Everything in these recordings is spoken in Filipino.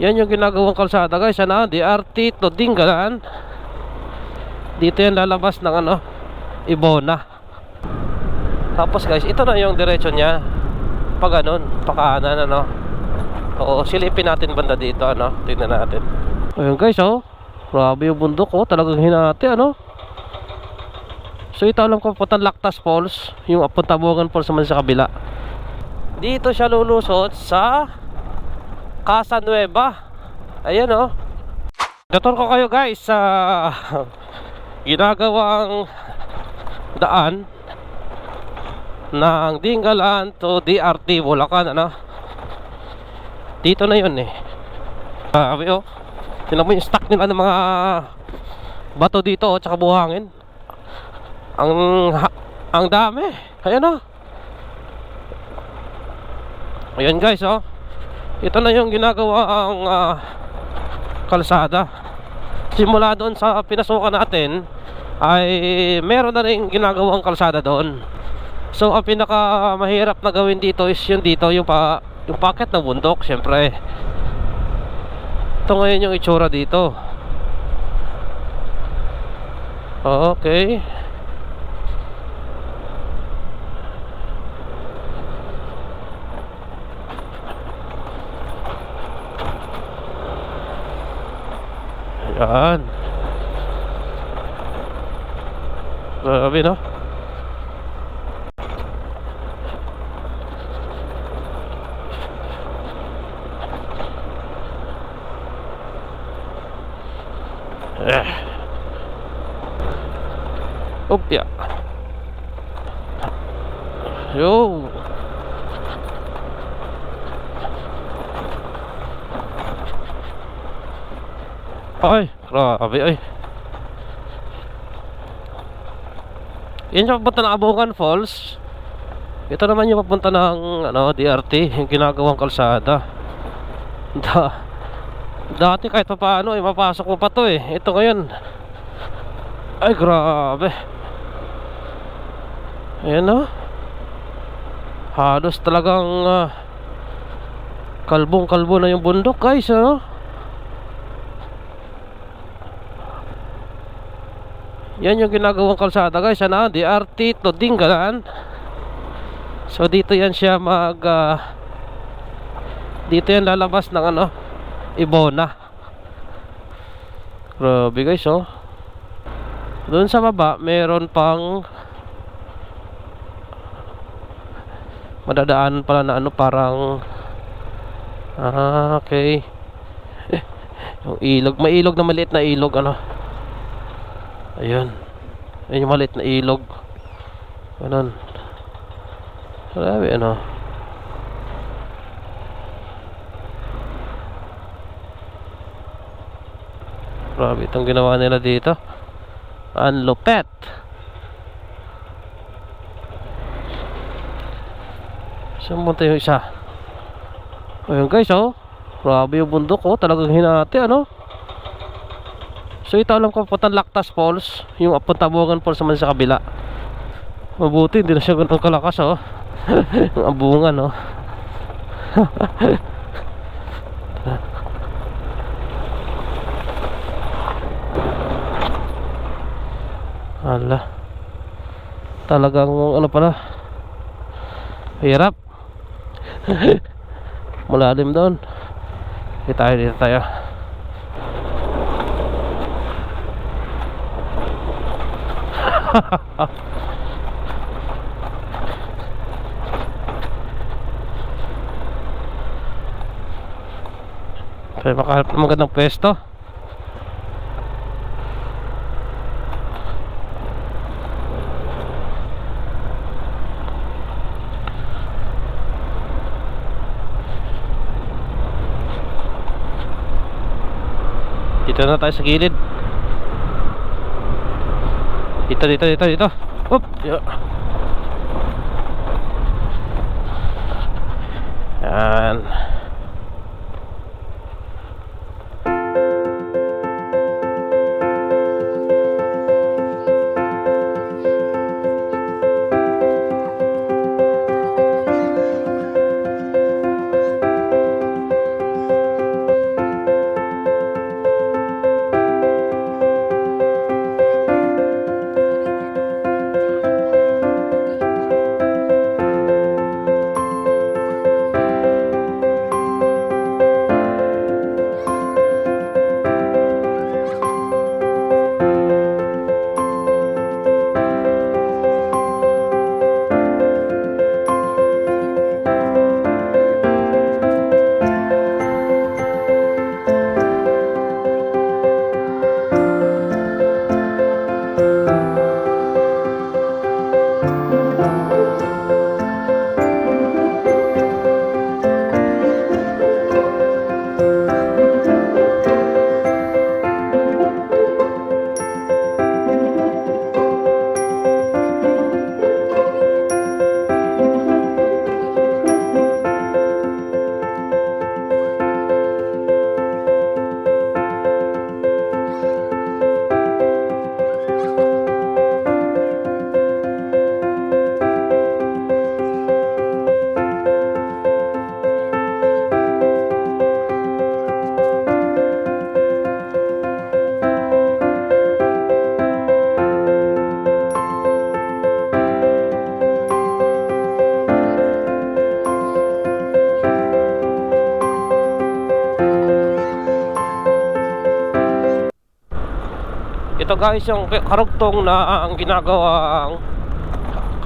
Yan yung ginagawang kalsada guys. Ano? DRT to Dingalan. Dito yan lalabas ng ano, Ibona. Tapos guys, ito na yung diretso niya. Pag ganun, pakanan ano. Oo, silipin natin banda dito ano. Tingnan natin. Ayun guys, oh. Grabe yung bundok oh, talagang hinati ano. So ito alam ko puntang Lactas Falls, yung Apuntabugan Falls naman sa kabila. Dito siya lulusot sa Casa Nueva. Ayan oh. Dator ko kayo guys sa ginagawang daan ng Dingalan to DRT Bulacan ano. Dito na yun eh. Grabe oh. Tingnan mo yung stock nila ng mga bato dito oh, tsaka buhangin. Ang ha- ang dami. Ayan oh. Ayan guys oh. Ito na yung ginagawa ang ah, kalsada. Simula doon sa pinasukan natin ay meron na rin ginagawang kalsada doon. So ang pinaka mahirap na gawin dito is yung dito yung pa yung packet ng bundok syempre. Ito ngayon yung itsura dito. Okay. Ayan. Grabe no? Eh. Opya. Yo. Ay, grabe ay. Yan yung papunta ng Abungan Falls. Ito naman yung papunta ng ano, DRT, yung ginagawang kalsada. Da Dati kahit pa paano, eh, mapasok mo pa to eh. Ito ngayon. Ay, grabe. Ayan o. Halos talagang ah, kalbong-kalbo na yung bundok guys, ano? Yan yung ginagawang kalsada guys, ano? DRT to Dingalan. So dito yan siya mag ah, dito yan lalabas ng ano, Ibona. Grabe guys, oh. Doon sa baba, meron pang madadaan pala na ano parang ah okay yung ilog may ilog na maliit na ilog ano ayun. Ayun yung maliit na ilog. Ganun. Grabe ano? Grabe itong ginawa nila dito. Ang lupet! Saan punta yung isa? Ayun guys oh. Grabe yung bundok oh. Talagang hinati ano so ito alam ko puntang Lactas Falls yung Apuntabugan Falls naman sa kabila mabuti hindi na siya ganun kalakas oh yung abungan oh Ala. Talagang ano pala? Hirap. Malalim doon. Dito tayo, dito tayo. Tayo makahanap ng magandang pwesto. Dito na tayo sa gilid. Dito, dito, dito, dito. Up. Yan. ito guys yung karugtong na ang ginagawang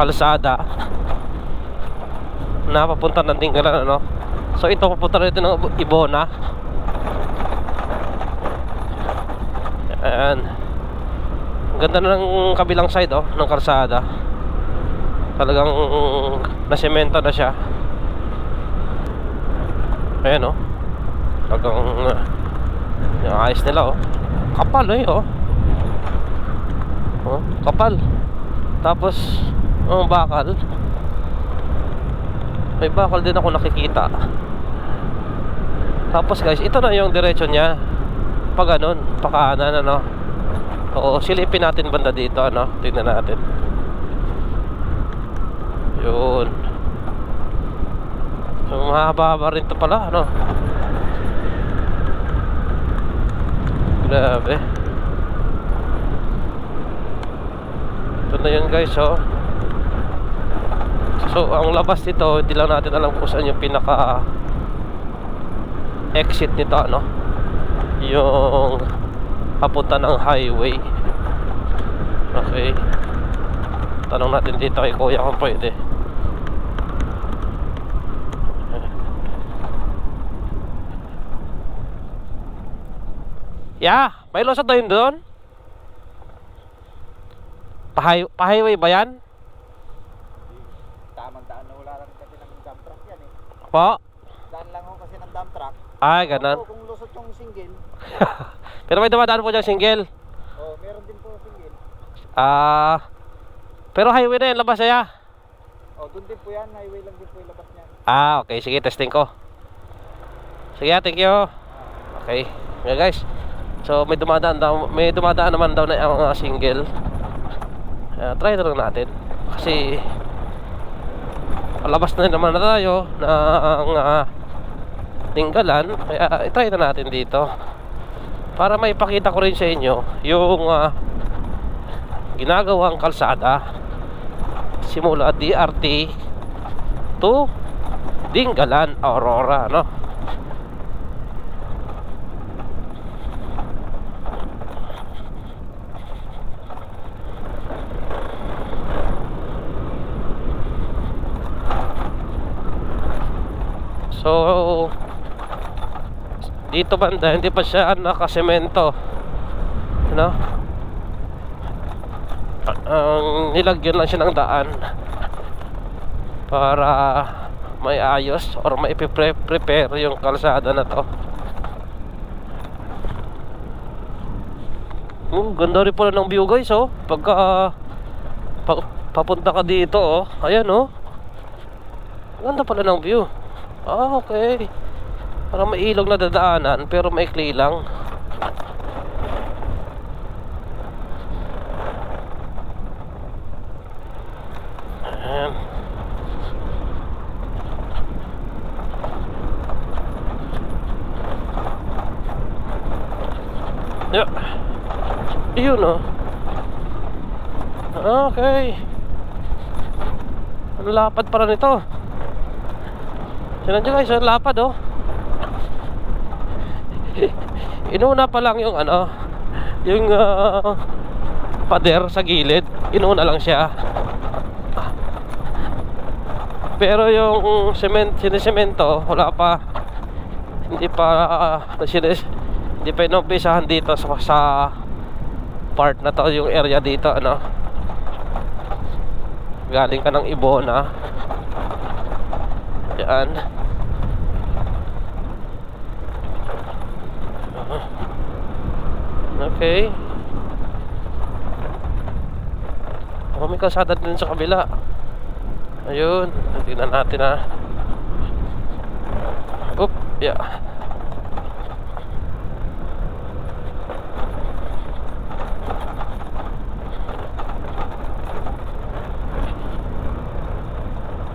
kalsada. Na papunta ng Tinggalan ano? So ito papunta rito ng Ibona. Ayan. Ganda na ng kabilang side oh ng kalsada. Talagang nasemento na siya. Ayan oh. Talagang uh, yung ayos nila oh. Kapal eh oh oh kapal. Tapos oh bakal. May bakal din ako nakikita. Tapos guys ito na yung diretso niya. Pag ganun pakanan ano? Oo silipin natin banda dito ano? Tingnan natin. Yun. So mahaba rin to pala ano? Grabe na yun guys oh So ang labas nito, hindi lang natin alam kung saan yung pinaka exit nito ano. Yung papunta ng highway. Okay. Tanong natin dito kay Kuya kung pwede. Yeah, may lusot na yun doon? Pahay pa-highway ba yan? Tamang daan na wala lang kasi ng dump truck yan eh. Po? Daan lang ho kasi ng dump truck. Ay, ganun. Oo, kung lusot yung single, Pero may dumadaan po dyan single. oh, meron din po single. Ah, pero highway na yan, labasaya. Oh, doon din po yan, highway lang din po yung labas niyan. Ah, okay. Sige, testing ko. Sige, ah, thank you. Okay. Yeah, guys. So, may dumadaan daw, may dumadaan naman daw na ang mga single. Uh, try na lang natin. Kasi palabas na naman na tayo ng uh, tinggalan. Kaya i-try na natin dito. Para maipakita ko rin sa inyo yung uh, ginagawang kalsada simula DRT to Dingalan, Aurora, no? So dito banda hindi pa siya nakasemento. No? Ang nilagyan lang siya ng daan para may ayos or may prepare yung kalsada na to Hmm, ganda rin pala ng view guys oh Pagka pa, papunta ka dito oh Ayan oh Ganda pala ng view Ah okay Parang may ilog na dadaanan pero maikli lang Ayan Yeah. Yun oh. Okay. Ang lapad para nito. Tignan nyo guys, ang lapad oh. Inuna pa lang yung ano, yung uh, pader sa gilid. Inuna lang siya. Pero yung cement, sinisemento, wala pa. Hindi pa uh, sinis, hindi pa inumpisahan dito sa, sa part na to yung area dito ano galing ka ng Ibona yan okay. Oh, may kalsada din sa kabila. Ayun tingnan natin ha. Oop yeah.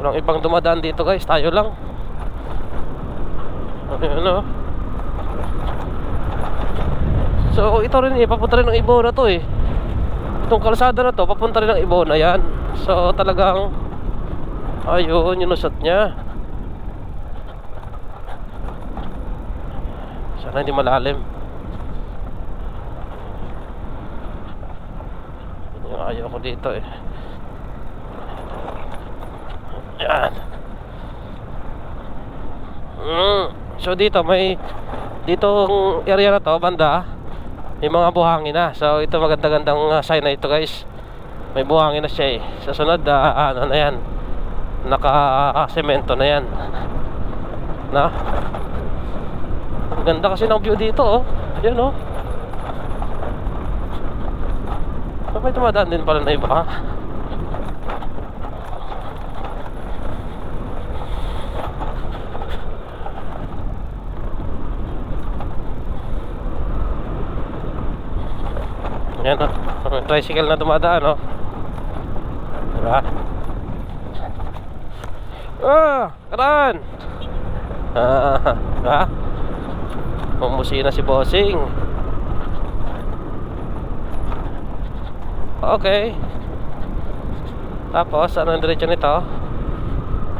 Walang ibang dumadaan dito guys, tayo lang. Ayun oh. So ito rin eh, papunta rin ng Ibona to eh. Itong kalsada na to, papunta rin ng Ibona yan. So talagang ayun, yung usot niya. Sana hindi malalim. ayoko dito eh yan mm. so dito may ditong area na to banda may mga buhangin na. So ito maganda-gandang uh, sign na ito guys. May buhangin na siya eh. Sa sunod ah, ano na yan? Naka semento na yan. Na? Ang ganda kasi ng view dito oh. Yan oh. May tumadaan din pala na iba Yan o. May tricycle na dumadaan o. Diba? Ah! Karan! Ah! Ha? Pumusi si Bossing. Okay. Tapos, ano ang diretsyo nito?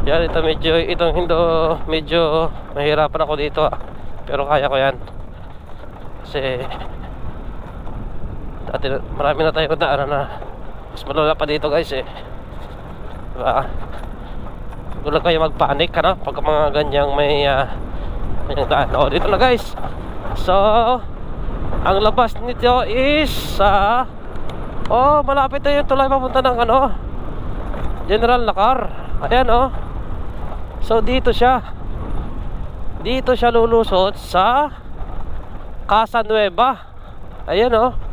Yan, ito medyo, itong hindo, medyo mahirapan ako dito ah. Pero kaya ko yan. Kasi, dati marami na tayo na ano na mas malala pa dito guys eh. Diba? Huwag lang kayo magpanik ano pag mga ganyang may uh, ganyang daan. Oh dito na guys. So ang labas nito is sa oh malapit na yung tulay papunta ng ano General Nakar. Ayan oh. So dito siya. Dito siya lulusot sa Casa Nueva. Ayan oh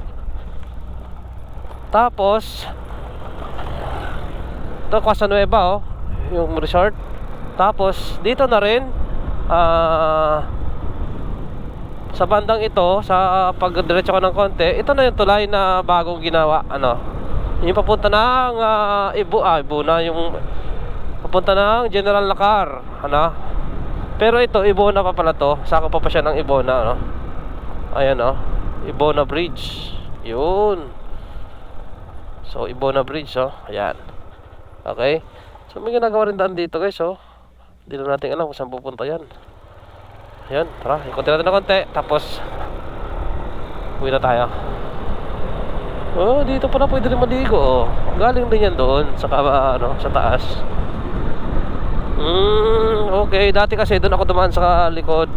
tapos ito Casa Nueva oh yung resort. Tapos dito na rin ah sa bandang ito sa pagdiretso ko ng konti ito na yung tulay na bagong ginawa ano. Yung papunta ng ah, Ibu ah Ibu na yung papunta ng General Lacar ano. Pero ito Ibona pa pala to. Sako pa pa siya ng Ibona ano. Ayan oh. Ibona Bridge. Yun So, Ibona Bridge, oh. Ayan. Okay. So, may ginagawa rin daan dito, guys, oh. Hindi na natin alam kung saan pupunta yan. Ayan, tara. Ikutin natin ng konti. Tapos, uwi na tayo. Oh, dito pala pwede rin maligo, oh. Galing din yan doon sa, kaba, ano, sa taas. Hmm, okay. Dati kasi doon ako dumaan sa likod.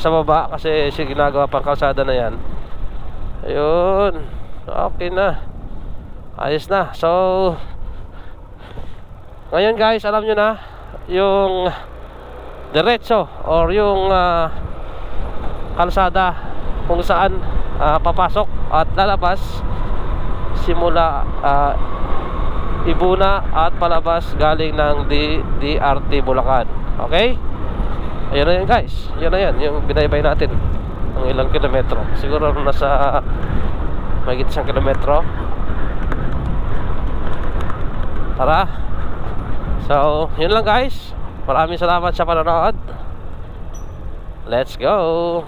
Sa baba kasi si ginagawa pang kalsada na yan. Ayun. Okay na. Ayos na. So Ngayon guys, alam nyo na yung diretso or yung ah, kalsada kung saan ah, papasok at lalabas simula ah, Ibuna at palabas galing ng D DRT Bulacan. Okay? Ayun na yun guys. Yun na yan. Yung binaybay natin. Ang ilang kilometro. Siguro nasa mahigit isang kilometro. Tara. So, yun lang guys. Maraming salamat sa panonood. Let's go.